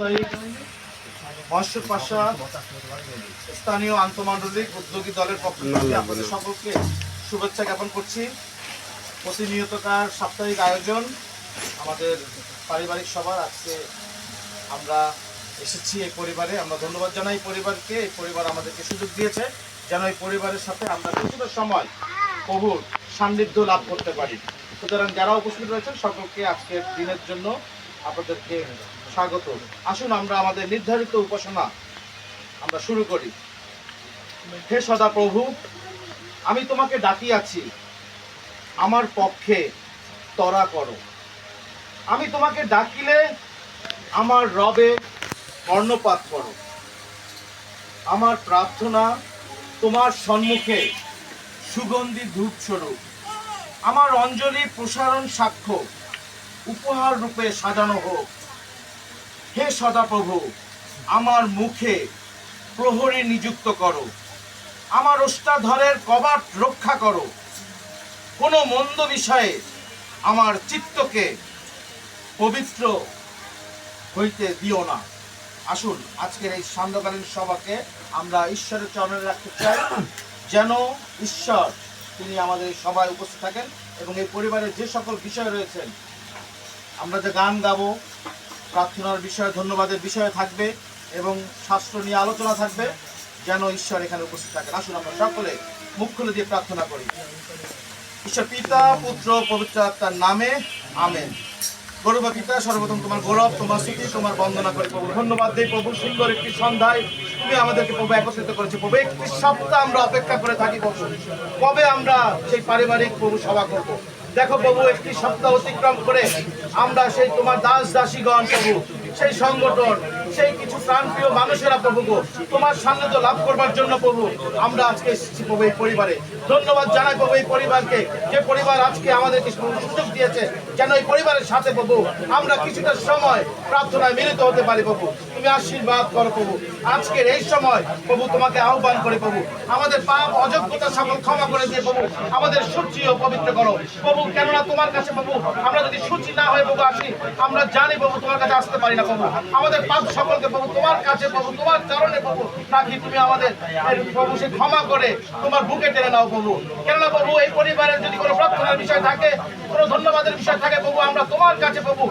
সাপ্তাহিক পাশা স্থানীয় আন্তমণ্ডলিক উদ্যোগী দলের পক্ষ থেকে আপনাদের সকলকে শুভেচ্ছা জ্ঞাপন করছি। প্রতিনিয়তকার সাপ্তাহিক আয়োজন আমাদের পারিবারিক সভার আজকে আমরা এসেছি এই পরিবারে। আমরা ধন্যবাদ জানাই পরিবারকে। এই পরিবার আমাদেরকে সুযোগ দিয়েছে যেন এই পরিবারের সাথে আমরা কিছুটা সময় প্রভুর সান্নিধ্য লাভ করতে পারি। সুতরাং যারা উপস্থিত রয়েছেন সকলকে আজকের দিনের জন্য আপনাদেরকে স্বাগত। আসুন আমরা আমাদের নির্ধারিত উপাসনা আমরা শুরু করি। হে সদা প্রভু আমি তোমাকে ডাকিয়াছি, আমার পক্ষে তরা করো। আমি তোমাকে ডাকিলে আমার রবে কর্ণপাত করো। আমার প্রার্থনা তোমার সম্মুখে সুগন্ধি ধূপ স্বরূপ আমার অঞ্জলি প্রসারণ সাক্ষ্য, উপহার রূপে সাজানো হোক। হে সদাপ্রভু, আমার মুখে প্রহরী নিযুক্ত করো। আমার ওষ্ঠাধরের কবাট রক্ষা করো। কোনো মন্দ বিষয়ে আমার চিত্তকে পবিত্র হইতে দিও না। আসুন, আজকের এই সান্ধ্যকালীন সভাকে আমরা ঈশ্বরের চরণে রাখতে চাই। যেন ঈশ্বর তিনি আমাদের সভায় উপস্থিত থাকেন এবং এই পরিবারের যে সকল বিষয় রয়েছেন আমরা যে গান গাবো প্রার্থনার বিষয়ে, ধন্যবাদের বিষয়ে থাকবে এবং শাস্ত্র নিয়ে আলোচনা থাকবে, যেন ঈশ্বর এখানে উপস্থিত থাকেন। আসুন আমরা সকলে মুখ খুলে দিয়ে প্রার্থনা করি। ঈশ্বর পিতা, পুত্র, পবিত্র আত্মার নামে, আমেন। গৌরব পিতা, সর্বপ্রথম তোমার গৌরব, তোমার স্মৃতি তোমার বন্দনা করে প্রভু। ধন্যবাদ প্রভু, সুন্দর একটি সন্ধ্যায়। তুমি আমাদেরকে প্রভু একত্রিত করেছ। প্রভু, একটি সপ্তাহ আমরা অপেক্ষা করে থাকি প্রভু। কবে আমরা সেই পারিবারিক প্রভু সভা করব? দেখো প্রভু একটি সপ্তাহ অতিক্রম করে আমরা সেই তোমার দাস দাসীগণ প্রভু সেই সংগঠন সেই কিছু প্রাণপ্রিয় মানুষেরা প্রভু তোমার সান্নিধ্য লাভ করবার জন্য প্রভু, আমরা আজকে এসেছি প্রভু এই পরিবারে। ধন্যবাদ জানাই প্রভু এই পরিবারকে, যে পরিবার আজকে আমাদেরকে সুযোগ দিয়েছে, যেন এই পরিবারের সাথে প্রভু, আমরা কিছুটা সময় প্রার্থনায় মিলিত হতে পারি প্রভু। তুমি আশীর্বাদ করো প্রভু। আজকের এই সময় প্রভু তোমাকে আহ্বান করে প্রভু। আমাদের পাপ, অযোগ্যতা সকল ক্ষমা করে দিয়ে প্রভু, আমাদের সূচি ও পবিত্র করো। প্রভু, কেননা তোমার কাছে প্রভু, আমরা যদি সূচি না হয়ে প্রভু আসি, আমরা জানি প্রভু তোমার কাছে আসতে পারি না প্রভু। আমাদের পাপ সকলকে প্রভু তোমার কাছে প্রভু তোমার চরণে প্রভু রাখি তুমি আমাদের। প্রভু, সে ক্ষমা করে তোমার বুকে টেনে নাও প্রভু। কেননা প্রভু, এই পরিবারের যদি কোনো প্রার্থনার বিষয় থাকে, কোনো ধন্যবাদের বিষয় থাকে, প্রভু, আমরা তোমার কাছে প্রভু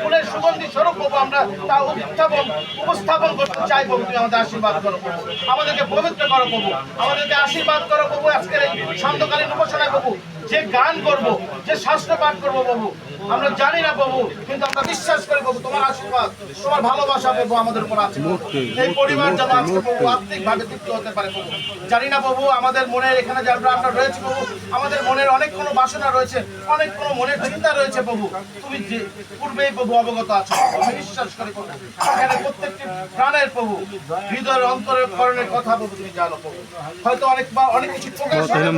ফুলের সুগন্ধি স্বরূপ প্রভু, আমরা তা উত্থাপন উপস্থাপন করতে চাই প্রভু, তুমি আমাদের আশীর্বাদ করো প্রভু। আমাদেরকে পবিত্র করো প্রভু। আমাদেরকে আশীর্বাদ করো প্রভু, আজকের এই সান্ধ্যকালীন উপাসনায় প্রভু। যে গান করব যে শাস্ত্র পাঠ করব প্রভু আমরা জানি না প্রভু কিন্তু আমরা বিশ্বাস করি প্রভু তোমার আশীর্বাদ তোমার ভালোবাসা প্রভু আমাদের উপর আছে। এই পরিবার যেন আজকে প্রভু আত্মিক ভাবে তৃপ্ত হতে পারে প্রভু জানি না প্রভু আমাদের মনের এখানে যারা আমরা রয়েছে প্রভু আমাদের মনের অনেক কোনো বাসনা রয়েছে অনেক কোনো মনের চিন্তা রয়েছে প্রভু তুমি যে পূর্বেই প্রভু অবগত আছো আমি বিশ্বাস করি প্রভু এখানে প্রত্যেকটি প্রাণের প্রভু হৃদয়ের অন্তরের করণের কথা প্রভু তুমি জানো প্রভু হয়তো অনেকবার অনেক কিছু প্রকাশ হবে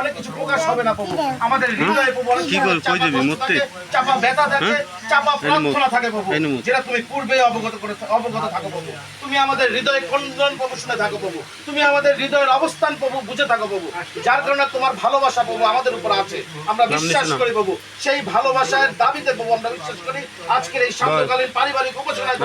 অনেক কিছু প্রকাশ হবে না প্রভু আমাদের হৃদয়ে প্রভু কি সময় কই দিবি, কষ্ট চাপা ব্যথা থাকে চাপা প্রার্থনা থাকে প্রভু। এই নে মুখ। যেটা তুমি পূর্বে অবগত করে অবগত থাকো প্রভু। তুমি আমাদের হৃদয়ে খণ্ডন প্রভু শুনে থাকো প্রভু। তুমি আমাদের হৃদয়ের অবস্থান প্রভু বুঝে থাকো প্রভু। যার কারণে তোমার ভালোবাসা প্রভু আমাদের উপর আছে। আমরা বিশ্বাস করি প্রভু। সেই ভালোবাসার দাবিতে প্রভু আমরা বিশ্বাস করি। আজকের এই সান্ধ্যকালীন পারিবারিক উপাসনায়।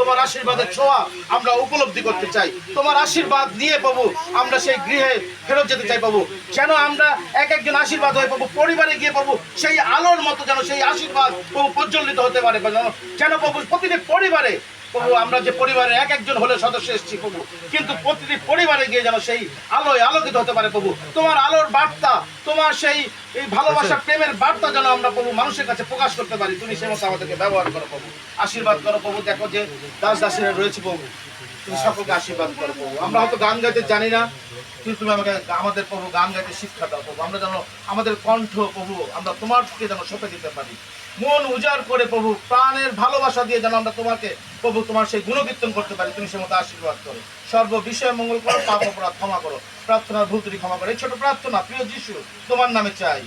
তোমার আশীর্বাদের ছোঁয়া আমরা উপলব্ধি করতে চাই। তোমার আশীর্বাদ নিয়ে প্রভু আমরা সেই গৃহে ফেরত যেতে চাই প্রভু। কেন আমরা এক একজন আশীর্বাদ হয়ে প্রভু, পরিবারে গিয়ে প্রভু সেই আলোর মতো যেন সেই আশীর্বাদ প্রভু প্রজ্বলিত হতে পারে যেন প্রভু প্রতিটি পরিবারে প্রভু আমরা যে পরিবারে এক একজন হলে সদস্য এসেছি প্রভু, কিন্তু প্রতিটি পরিবারে গিয়ে যেন সেই আলোয় আলোকিত হতে পারে প্রভু। তোমার আলোর বার্তা, তোমার সেই এই ভালোবাসা প্রেমের বার্তা যেন আমরা প্রভু মানুষের কাছে প্রকাশ করতে পারি। তুমি সে মতো আমাদেরকে ব্যবহার করো প্রভু। আশীর্বাদ করো প্রভু। দেখো যে দাস দাসীরা রয়েছে প্রভু। তুমি সকলকে আশীর্বাদ করো প্রভু। আমরা হয়তো গান গাইতে জানি না কিন্তু তুমি আমাকে আমাদের প্রভু গান গাইতে শিক্ষা দাও প্রভু। আমরা যেন আমাদের কণ্ঠ প্রভু আমরা তোমার থেকে যেন সঁপে দিতে পারি। মন উজাড় করে প্রভু প্রাণের ভালোবাসা দিয়ে যেন আমরা তোমাকে প্রভু তোমার সেই গুণকীর্তন করতে পারি। তুমি সে মতো আশীর্বাদ করো। সর্ব বিষয়ে মঙ্গল করো পাপ অপরাধ ক্ষমা করো। প্রার্থনার ভুল ত্রুটি ক্ষমা করে ছোট প্রার্থনা প্রিয় যিশু তোমার নামে চাই।